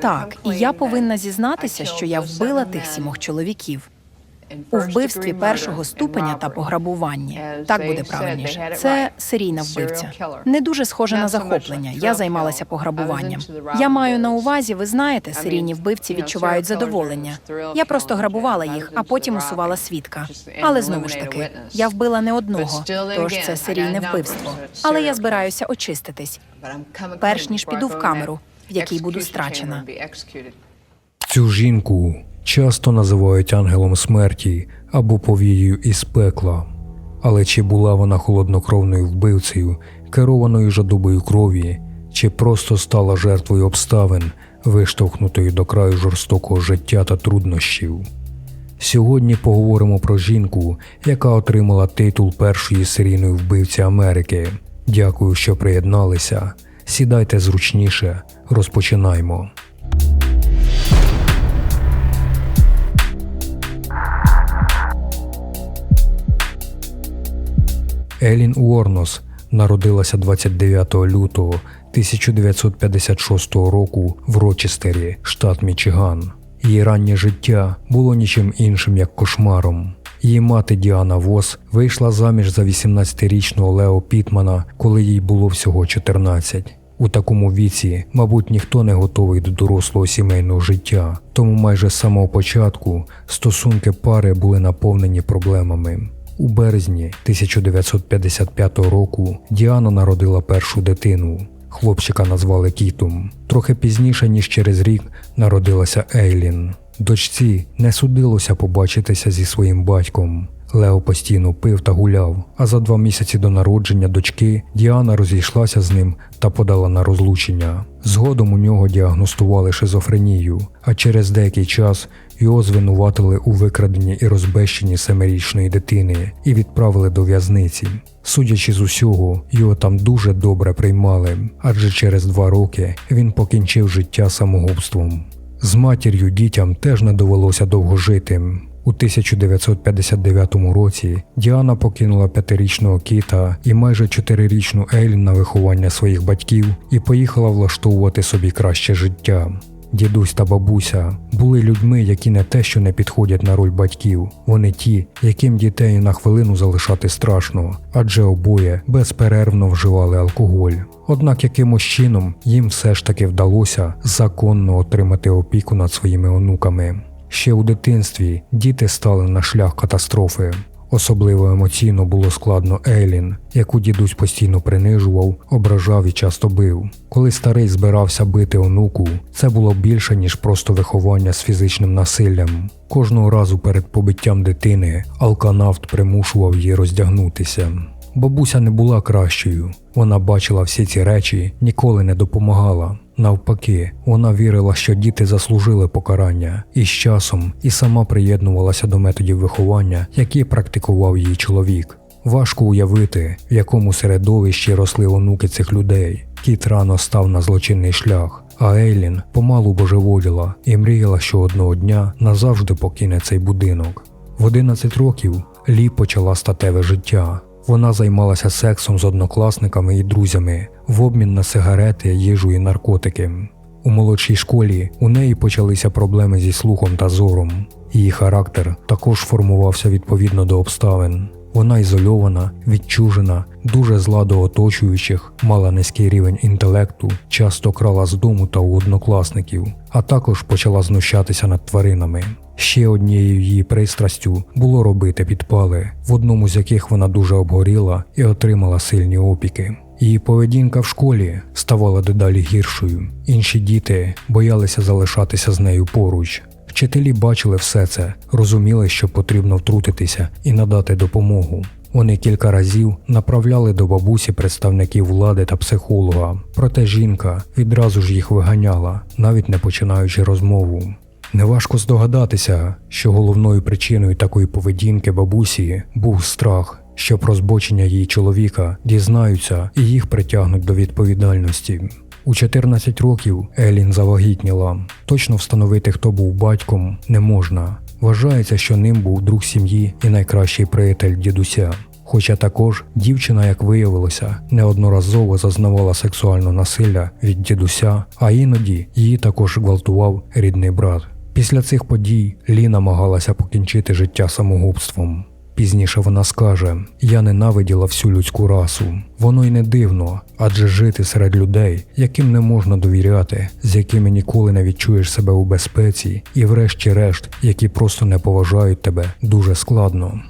Так, і я повинна зізнатися, що я вбила тих сімох чоловіків. У вбивстві першого ступеня та пограбуванні. Так буде правильніше. Це серійна вбивця. Не дуже схоже на захоплення. Я займалася пограбуванням. Я маю на увазі, ви знаєте, серійні вбивці відчувають задоволення. Я просто грабувала їх, а потім усувала свідка. Але знову ж таки, я вбила не одного, тож це серійне вбивство. Але я збираюся очиститись, перш ніж піду в камеру, в якій буду страчена. Цю жінку часто називають ангелом смерті або повією із пекла. Але чи була вона холоднокровною вбивцею, керованою жадобою крові, чи просто стала жертвою обставин, виштовхнутою до краю жорстокого життя та труднощів? Сьогодні поговоримо про жінку, яка отримала титул першої серійної вбивці Америки. Дякую, що приєдналися. Сідайте зручніше, розпочинаймо. Елін Уорнос народилася 29 лютого 1956 року в Рочестері, штат Мічиган. Її раннє життя було нічим іншим як кошмаром. Її мати Діана Вос вийшла заміж за 18-річного Лео Пітмана, коли їй було всього 14. У такому віці, мабуть, ніхто не готовий до дорослого сімейного життя, тому майже з самого початку стосунки пари були наповнені проблемами. У березні 1955 року Діана народила першу дитину. Хлопчика назвали Кітом. Трохи пізніше, ніж через рік, народилася Ейлін. Дочці не судилося побачитися зі своїм батьком. Лео постійно пив та гуляв, а за два місяці до народження дочки Діана розійшлася з ним та подала на розлучення. Згодом у нього діагностували шизофренію, а через деякий час його звинуватили у викраденні і розбещенні семирічної дитини і відправили до в'язниці. Судячи з усього, його там дуже добре приймали, адже через два роки він покінчив життя самогубством. З матір'ю дітям теж не довелося довго жити. У 1959 році Діана покинула п'ятирічного кіта і майже чотирирічну Ейлін на виховання своїх батьків і поїхала влаштовувати собі краще життя. Дідусь та бабуся були людьми, які не те, що не підходять на роль батьків. Вони ті, яким дітей на хвилину залишати страшно, адже обоє безперервно вживали алкоголь. Однак якимось чином їм все ж таки вдалося законно отримати опіку над своїми онуками. Ще у дитинстві діти стали на шлях катастрофи. Особливо емоційно було складно Ейлін, яку дідусь постійно принижував, ображав і часто бив. Коли старий збирався бити онуку, це було більше, ніж просто виховання з фізичним насиллям. Кожного разу перед побиттям дитини алканавт примушував її роздягнутися. Бабуся не була кращою. Вона бачила всі ці речі, ніколи не допомагала. Навпаки, вона вірила, що діти заслужили покарання, і з часом і сама приєднувалася до методів виховання, які практикував її чоловік. Важко уявити, в якому середовищі росли онуки цих людей. Кіт рано став на злочинний шлях, а Ейлін помалу божеволіла і мріяла, що одного дня назавжди покине цей будинок. В 11 років Лі почала статеве життя. Вона займалася сексом з однокласниками і друзями в обмін на сигарети, їжу і наркотики. У молодшій школі у неї почалися проблеми зі слухом та зором. Її характер також формувався відповідно до обставин. Вона ізольована, відчужена, дуже зла до оточуючих, мала низький рівень інтелекту, часто крала з дому та у однокласників, а також почала знущатися над тваринами. Ще однією її пристрастю було робити підпали, в одному з яких вона дуже обгоріла і отримала сильні опіки. Її поведінка в школі ставала дедалі гіршою. Інші діти боялися залишатися з нею поруч. Вчителі бачили все це, розуміли, що потрібно втрутитися і надати допомогу. Вони кілька разів направляли до бабусі представників влади та психолога, проте жінка відразу ж їх виганяла, навіть не починаючи розмову. Неважко здогадатися, що головною причиною такої поведінки бабусі був страх, що про збочення її чоловіка дізнаються і їх притягнуть до відповідальності. У 14 років Елін завагітніла. Точно встановити, хто був батьком, не можна. Вважається, що ним був друг сім'ї і найкращий приятель дідуся. Хоча також дівчина, як виявилося, неодноразово зазнавала сексуального насилля від дідуся, а іноді її також гвалтував рідний брат. Після цих подій Лі намагалася покінчити життя самогубством. Пізніше вона скаже: Я ненавиділа всю людську расу. Воно й не дивно, адже жити серед людей, яким не можна довіряти, з якими ніколи не відчуєш себе у безпеці, і врешті-решт, які просто не поважають тебе, дуже складно.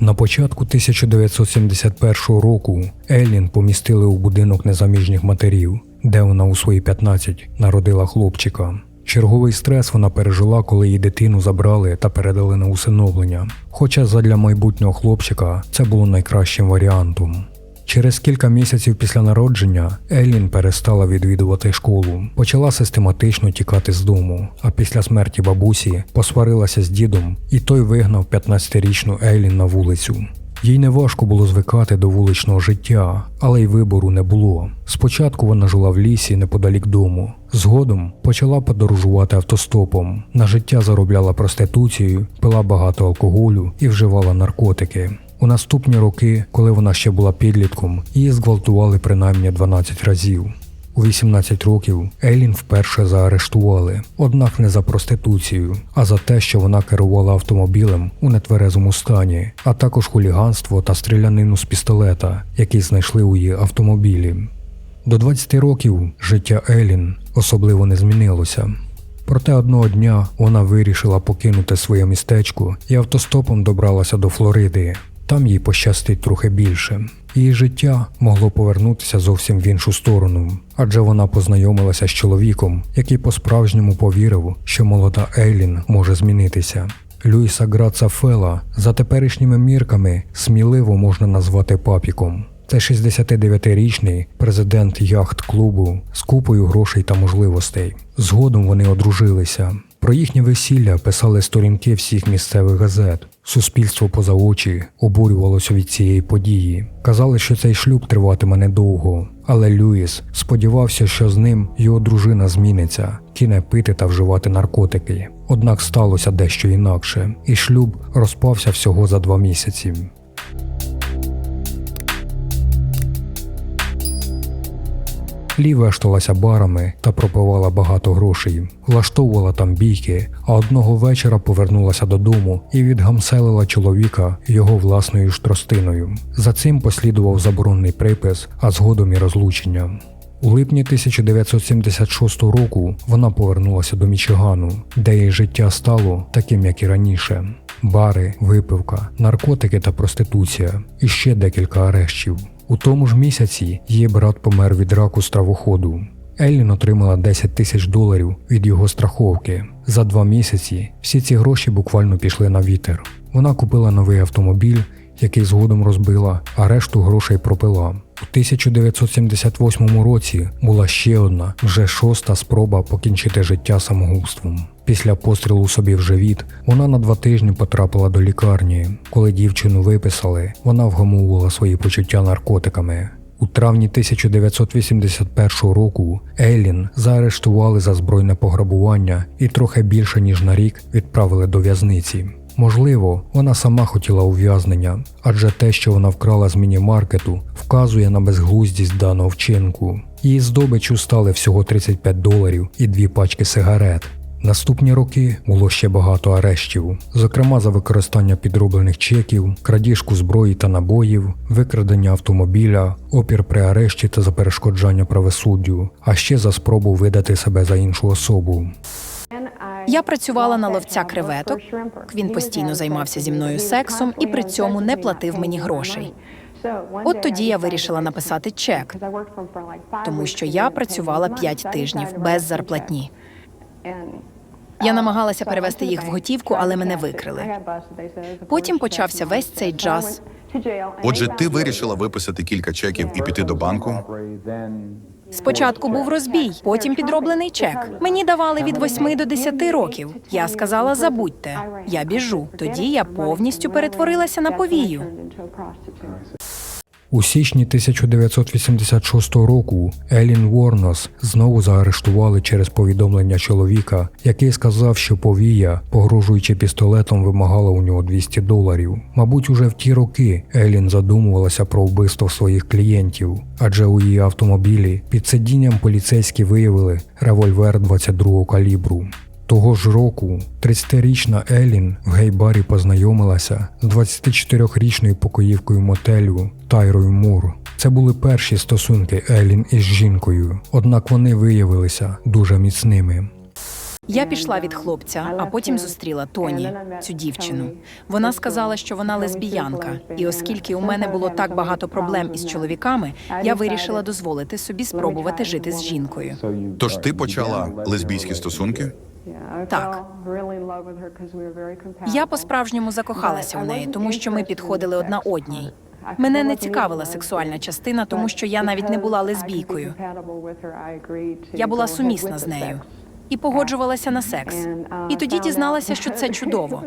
На початку 1971 року Еллін помістили у будинок незаміжніх матерів, де вона у свої 15 народила хлопчика. Черговий стрес вона пережила, коли її дитину забрали та передали на усиновлення. Хоча задля майбутнього хлопчика це було найкращим варіантом. Через кілька місяців після народження Еллін перестала відвідувати школу, почала систематично тікати з дому, а після смерті бабусі посварилася з дідом, і той вигнав 15-річну Еллін на вулицю. Їй неважко було звикати до вуличного життя, але й вибору не було. Спочатку вона жила в лісі неподалік дому. Згодом почала подорожувати автостопом. На життя заробляла проституцією, пила багато алкоголю і вживала наркотики. У наступні роки, коли вона ще була підлітком, її зґвалтували принаймні 12 разів. У 18 років Елін вперше заарештували, однак не за проституцію, а за те, що вона керувала автомобілем у нетверезому стані, а також хуліганство та стрілянину з пістолета, який знайшли у її автомобілі. До 20 років життя Елін особливо не змінилося. Проте одного дня вона вирішила покинути своє містечко і автостопом добралася до Флориди. Там їй пощастить трохи більше. Її життя могло повернутися зовсім в іншу сторону, адже вона познайомилася з чоловіком, який по-справжньому повірив, що молода Ейлін може змінитися. Люїса Граца Фела за теперішніми мірками сміливо можна назвати папіком. Це 69-річний президент яхт-клубу з купою грошей та можливостей. Згодом вони одружилися. Про їхнє весілля писали сторінки всіх місцевих газет. Суспільство поза очі обурювалося від цієї події. Казали, що цей шлюб триватиме недовго, але Люїс сподівався, що з ним його дружина зміниться, кине пити та вживати наркотики. Однак сталося дещо інакше, і шлюб розпався всього за два місяці. Лі вешталася барами та пропивала багато грошей, влаштовувала там бійки, а одного вечора повернулася додому і відгамселила чоловіка його власною ж тростиною. За цим послідував заборонний припис, а згодом і розлучення. У липні 1976 року вона повернулася до Мічигану, де її життя стало таким, як і раніше: бари, випивка, наркотики та проституція, і ще декілька арештів. У тому ж місяці її брат помер від раку стравоходу. Еллін отримала 10 тисяч доларів від його страховки. За два місяці всі ці гроші буквально пішли на вітер. Вона купила новий автомобіль, який згодом розбила, а решту грошей пропила. У 1978 році була ще одна, вже шоста спроба покінчити життя самогубством. Після пострілу собі в живіт вона на два тижні потрапила до лікарні. Коли дівчину виписали, вона вгамовувала свої почуття наркотиками. У травні 1981 року Ейлін заарештували за збройне пограбування і трохи більше ніж на рік відправили до в'язниці. Можливо, вона сама хотіла ув'язнення, адже те, що вона вкрала з міні-маркету, вказує на безглуздість даного вчинку. Її здобичу стали всього 35 доларів і дві пачки сигарет. Наступні роки було ще багато арештів, зокрема за використання підроблених чеків, крадіжку зброї та набоїв, викрадення автомобіля, опір при арешті та за перешкоджання правосуддю, а ще за спробу видати себе за іншу особу. Я працювала на ловця креветок. Він постійно займався зі мною сексом і при цьому не платив мені грошей. От тоді я вирішила написати чек, тому що я працювала 5 тижнів без зарплатні. Я намагалася перевести їх в готівку, але мене викрили. Потім почався весь цей джаз. Отже, ти вирішила виписати кілька чеків і піти до банку. Спочатку був розбій, потім підроблений чек. Мені давали від 8 до 10 років. Я сказала: забудьте, я біжу. Тоді я повністю перетворилася на повію. У січні 1986 року Елін Ворнос знову заарештували через повідомлення чоловіка, який сказав, що повія, погрожуючи пістолетом, вимагала у нього 200 доларів. Мабуть, уже в ті роки Елін задумувалася про вбивство своїх клієнтів, адже у її автомобілі під сидінням поліцейські виявили револьвер 22 калібру. Того ж року 30-річна Елін в гей-барі познайомилася з 24-річною покоївкою мотелю Тайрою Мур. Це були перші стосунки Елін із жінкою, однак вони виявилися дуже міцними. Я пішла від хлопця, а потім зустріла Тоні, цю дівчину. Вона сказала, що вона лесбіянка, і оскільки у мене було так багато проблем із чоловіками, я вирішила дозволити собі спробувати жити з жінкою. Тож ти почала лесбійські стосунки? Так. Я по-справжньому закохалася у неї, тому що ми підходили одна одній. Мене не цікавила сексуальна частина, тому що я навіть не була лесбійкою. Я була сумісна з нею і погоджувалася на секс. І тоді дізналася, що це чудово.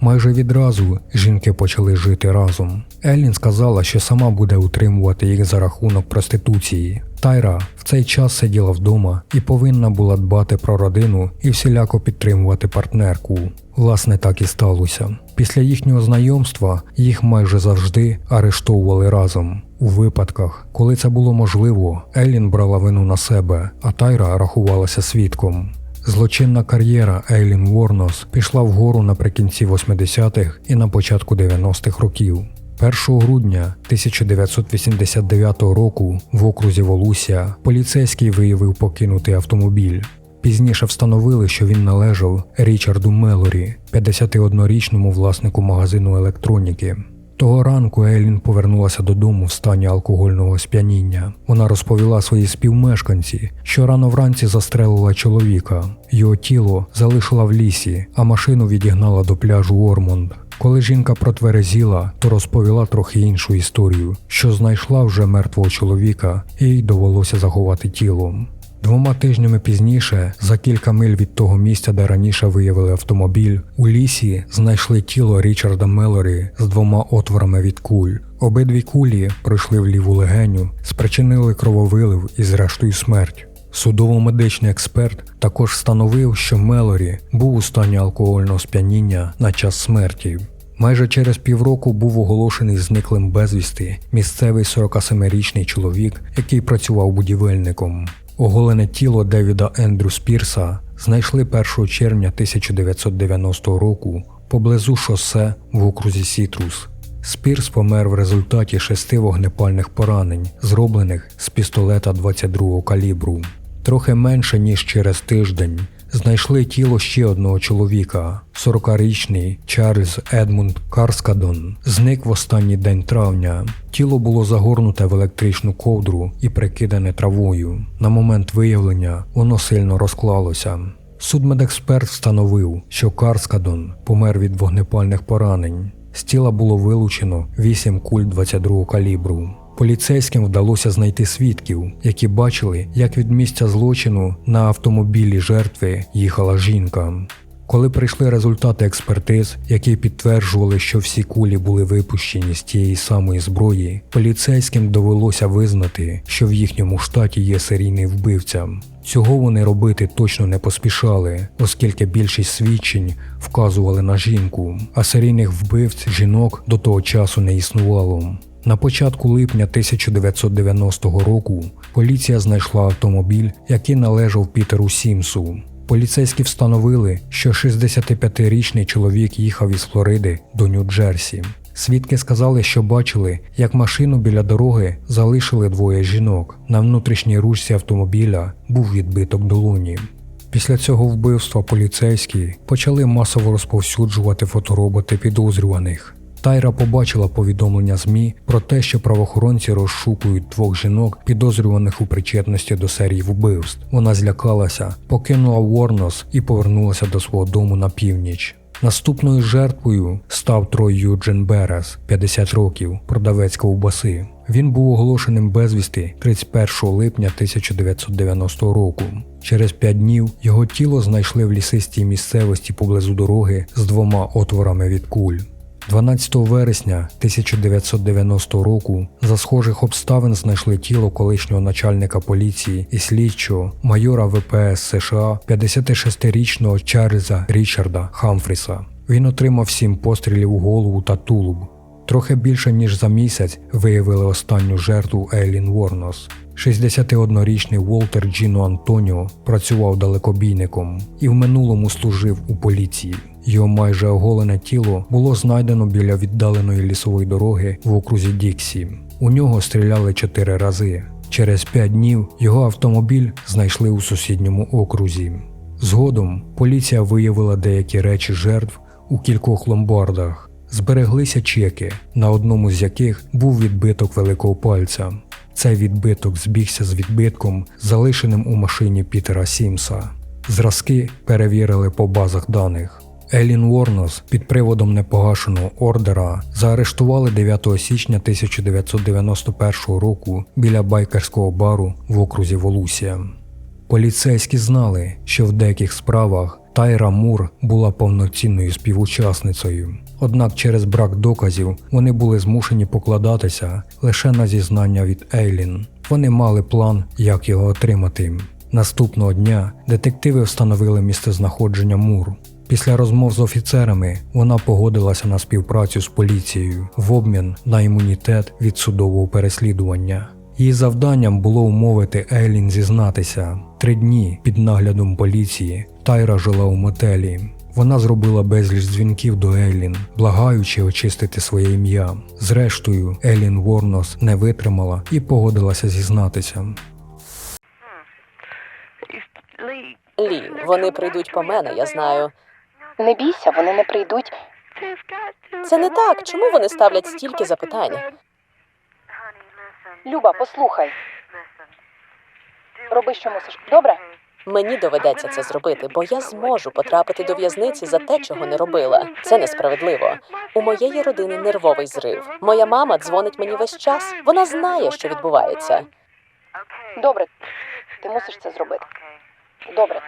Майже відразу жінки почали жити разом. Еллін сказала, що сама буде утримувати їх за рахунок проституції. Тайра в цей час сиділа вдома і повинна була дбати про родину і всіляко підтримувати партнерку. Власне, так і сталося. Після їхнього знайомства їх майже завжди арештовували разом. У випадках, коли це було можливо, Еллін брала вину на себе, а Тайра рахувалася свідком. Злочинна кар'єра Ейлін Ворнос пішла вгору наприкінці 80-х і на початку 90-х років. 1 грудня 1989 року в окрузі Волусія поліцейський виявив покинутий автомобіль. Пізніше встановили, що він належав Річарду Мелорі, 51-річному власнику магазину електроніки. Того ранку Елін повернулася додому в стані алкогольного сп'яніння. Вона розповіла своїй співмешканці, що рано вранці застрелила чоловіка. Його тіло залишила в лісі, а машину відігнала до пляжу Ормонд. Коли жінка протверезіла, то розповіла трохи іншу історію, що знайшла вже мертвого чоловіка, і їй довелося заховати тіло. Двома тижнями пізніше, за кілька миль від того місця, де раніше виявили автомобіль, у лісі знайшли тіло Річарда Мелорі з двома отворами від куль. Обидві кулі пройшли в ліву легеню, спричинили крововилив і зрештою смерть. Судово-медичний експерт також встановив, що Мелорі був у стані алкогольного сп'яніння на час смерті. Майже через півроку був оголошений зниклим безвісти місцевий 47-річний чоловік, який працював будівельником. Оголене тіло Девіда Ендрю Спірса знайшли 1 червня 1990 року поблизу шосе в окрузі Сітрус. Спірс помер в результаті шести вогнепальних поранень, зроблених з пістолета 22 калібру. Трохи менше ніж через тиждень знайшли тіло ще одного чоловіка, 40-річний Чарльз Едмунд Карскадон, зник в останній день травня. Тіло було загорнуте в електричну ковдру і прикидане травою. На момент виявлення воно сильно розклалося. Судмедексперт встановив, що Карскадон помер від вогнепальних поранень. З тіла було вилучено 8 куль 22 калібру. Поліцейським вдалося знайти свідків, які бачили, як від місця злочину на автомобілі жертви їхала жінка. Коли прийшли результати експертиз, які підтверджували, що всі кулі були випущені з тієї самої зброї, поліцейським довелося визнати, що в їхньому штаті є серійний вбивця. Цього вони робити точно не поспішали, оскільки більшість свідчень вказували на жінку, а серійних вбивць жінок до того часу не існувало. На початку липня 1990 року поліція знайшла автомобіль, який належав Пітеру Сімсу. Поліцейські встановили, що 65-річний чоловік їхав із Флориди до Нью-Джерсі. Свідки сказали, що бачили, як машину біля дороги залишили двоє жінок. На внутрішній ручці автомобіля був відбиток долоні. Після цього вбивства поліцейські почали масово розповсюджувати фотороботи підозрюваних. Тайра побачила повідомлення ЗМІ про те, що правоохоронці розшукують двох жінок, підозрюваних у причетності до серії вбивств. Вона злякалася, покинула Ворнос і повернулася до свого дому на північ. Наступною жертвою став Трой Юджин Берес, 50 років, продавець ковбаси. Він був оголошеним безвісти 31 липня 1990 року. Через п'ять днів його тіло знайшли в лісистій місцевості поблизу дороги з двома отворами від куль. 12 вересня 1990 року за схожих обставин знайшли тіло колишнього начальника поліції і слідчого майора ВПС США 56-річного Чарльза Річарда Хамфріса. Він отримав сім пострілів у голову та тулуб. Трохи більше ніж за місяць виявили останню жертву Ейлін Ворнос. 61-річний Волтер Джіно Антоніо працював далекобійником і в минулому служив у поліції. Його майже оголене тіло було знайдено біля віддаленої лісової дороги в окрузі Діксі. У нього стріляли чотири рази. Через п'ять днів його автомобіль знайшли у сусідньому окрузі. Згодом поліція виявила деякі речі жертв у кількох ломбардах. Збереглися чеки, на одному з яких був відбиток великого пальця. Цей відбиток збігся з відбитком, залишеним у машині Пітера Сімса. Зразки перевірили по базах даних. Елін Уорнос під приводом непогашеного ордера заарештували 9 січня 1991 року біля байкерського бару в окрузі Волусія. Поліцейські знали, що в деяких справах Тайра Мур була повноцінною співучасницею. Однак через брак доказів вони були змушені покладатися лише на зізнання від Ейлін. Вони мали план, як його отримати. Наступного дня детективи встановили місцезнаходження Мур. Після розмов з офіцерами вона погодилася на співпрацю з поліцією в обмін на імунітет від судового переслідування. Її завданням було умовити Ейлін зізнатися. Три дні під наглядом поліції Тайра жила у мотелі. Вона зробила безліч дзвінків до Ейлін, благаючи очистити своє ім'я. Зрештою, Елін Ворнос не витримала і погодилася зізнатися. Лі, вони прийдуть по мене, я знаю. Не бійся, вони не прийдуть. Це не так. Чому вони ставлять стільки запитань? Люба, послухай. Роби, що мусиш. Добре? Мені доведеться це зробити, бо я зможу потрапити до в'язниці за те, чого не робила. Це несправедливо. У моєї родини нервовий зрив. Моя мама дзвонить мені весь час. Вона знає, що відбувається. Добре. Ти мусиш це зробити. Добре.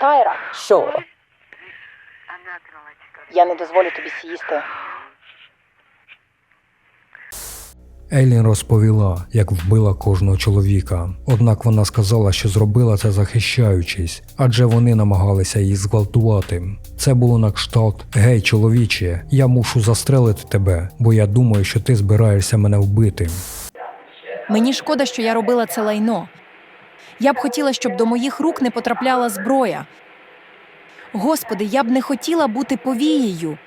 Тайра, Що? Я не дозволю тобі сісти. Ейлін розповіла, як вбила кожного чоловіка. Однак вона сказала, що зробила це захищаючись, адже вони намагалися її зґвалтувати. Це було на кшталт: Гей, чоловіче, я мушу застрелити тебе, бо я думаю, що ти збираєшся мене вбити. Мені шкода, що я робила це лайно. Я б хотіла, щоб до моїх рук не потрапляла зброя. Господи, я б не хотіла бути повією.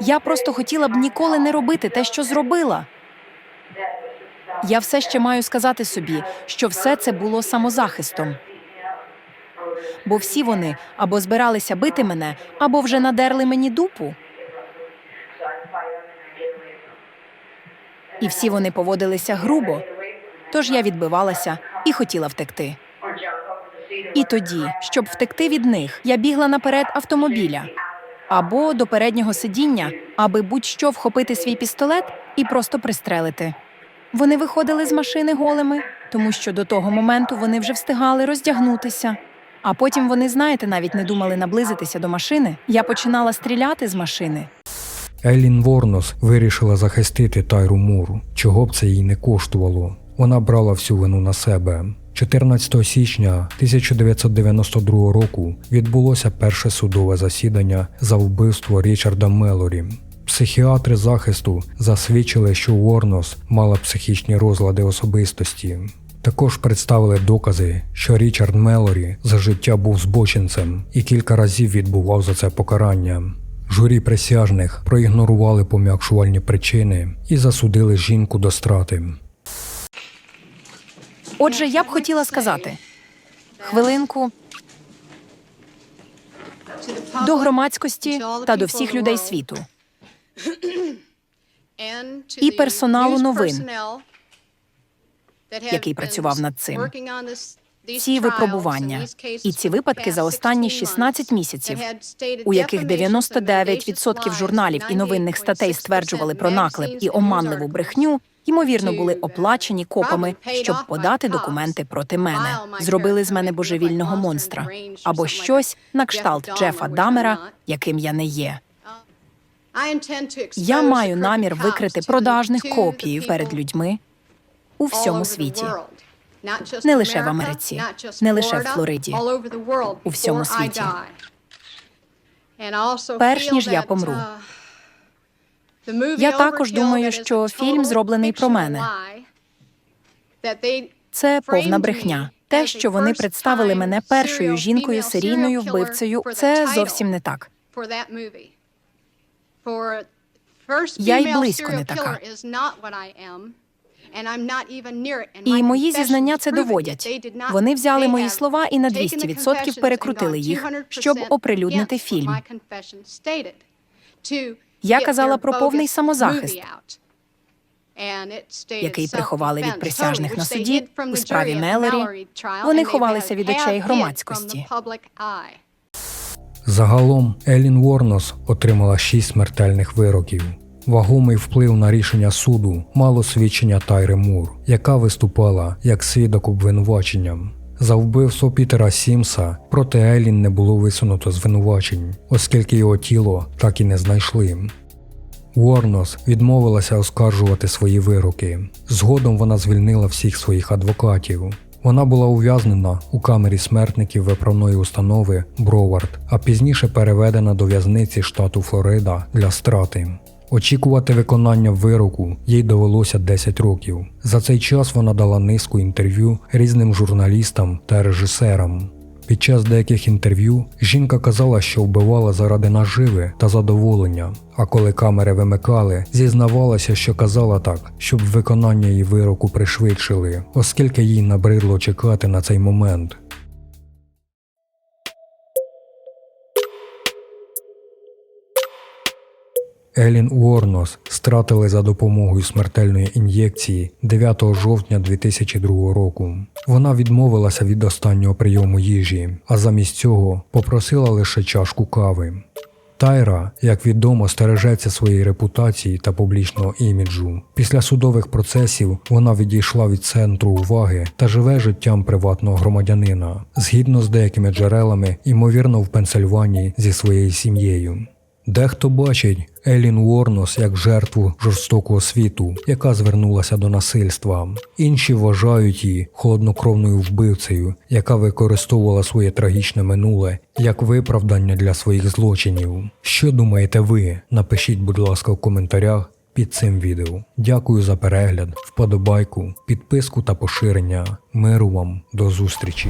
Я просто хотіла б ніколи не робити те, що зробила. Я все ще маю сказати собі, що все це було самозахистом. Бо всі вони або збиралися бити мене, або вже надерли мені дупу. І всі вони поводилися грубо. Тож я відбивалася і хотіла втекти. І тоді, щоб втекти від них, я бігла наперед автомобіля або до переднього сидіння, аби будь-що вхопити свій пістолет і просто пристрелити. Вони виходили з машини голими, тому що до того моменту вони вже встигали роздягнутися. А потім вони, знаєте, навіть не думали наблизитися до машини. Я починала стріляти з машини. Елін Ворнос вирішила захистити Тайру Муру, чого б це їй не коштувало. Вона брала всю вину на себе. 14 січня 1992 року відбулося перше судове засідання за вбивство Річарда Мелорі. Психіатри захисту засвідчили, що Ворнос мала психічні розлади особистості. Також представили докази, що Річард Мелорі за життя був збочинцем і кілька разів відбував за це покарання. Журі присяжних проігнорували пом'якшувальні причини і засудили жінку до страти. Отже, я б хотіла сказати хвилинку до громадськості та до всіх людей світу. і персоналу новин, який працював над цим. Ці випробування і ці випадки за останні 16 місяців, у яких 99% журналів і новинних статей стверджували про наклеп і оманливу брехню, Ймовірно, були оплачені копами, щоб подати документи проти мене. Зробили з мене божевільного монстра або щось на кшталт Джефа Дамера, яким я не є. Я маю намір викрити продажних копій перед людьми у всьому світі. Не лише в Америці, не лише в Флориді, у всьому світі. Перш ніж я помру. Я також думаю, що фільм зроблений про мене. Це повна брехня. Те, що вони представили мене першою жінкою серійною вбивцею, це зовсім не так. Я й близько не така. І мої зізнання це доводять. Вони взяли мої слова і на 200% перекрутили їх, щоб оприлюднити фільм. Я казала про повний самозахист, який приховали від присяжних на суді у справі Мелорі. Вони ховалися від очей громадськості. Загалом Елін Уорнос отримала шість смертельних вироків. Вагомий вплив на рішення суду мало свідчення Тайри Мур, яка виступала як свідок обвинуваченням. За вбивство Пітера Сімса проти Елін не було висунуто звинувачень, оскільки його тіло так і не знайшли. Уорнос відмовилася оскаржувати свої вироки. Згодом вона звільнила всіх своїх адвокатів. Вона була ув'язнена у камері смертників виправної установи Бровард, а пізніше переведена до в'язниці штату Флорида для страти. Очікувати виконання вироку їй довелося 10 років. За цей час вона дала низку інтерв'ю різним журналістам та режисерам. Під час деяких інтерв'ю жінка казала, що вбивала заради наживи та задоволення. А коли камери вимикали, зізнавалася, що казала так, щоб виконання її вироку пришвидшили, оскільки їй набридло чекати на цей момент. Елін Уорнос стратили за допомогою смертельної ін'єкції 9 жовтня 2002 року. Вона відмовилася від останнього прийому їжі, а замість цього попросила лише чашку кави. Тайра, як відомо, стережеться своєї репутації та публічного іміджу. Після судових процесів вона відійшла від центру уваги та живе життям приватного громадянина, згідно з деякими джерелами, ймовірно, в Пенсильванії зі своєю сім'єю. Дехто бачить Елін Уорнос як жертву жорстокого світу, яка звернулася до насильства. Інші вважають її холоднокровною вбивцею, яка використовувала своє трагічне минуле як виправдання для своїх злочинів. Що думаєте ви? Напишіть, будь ласка, в коментарях під цим відео. Дякую за перегляд, вподобайку, підписку та поширення. Миру вам до зустрічі!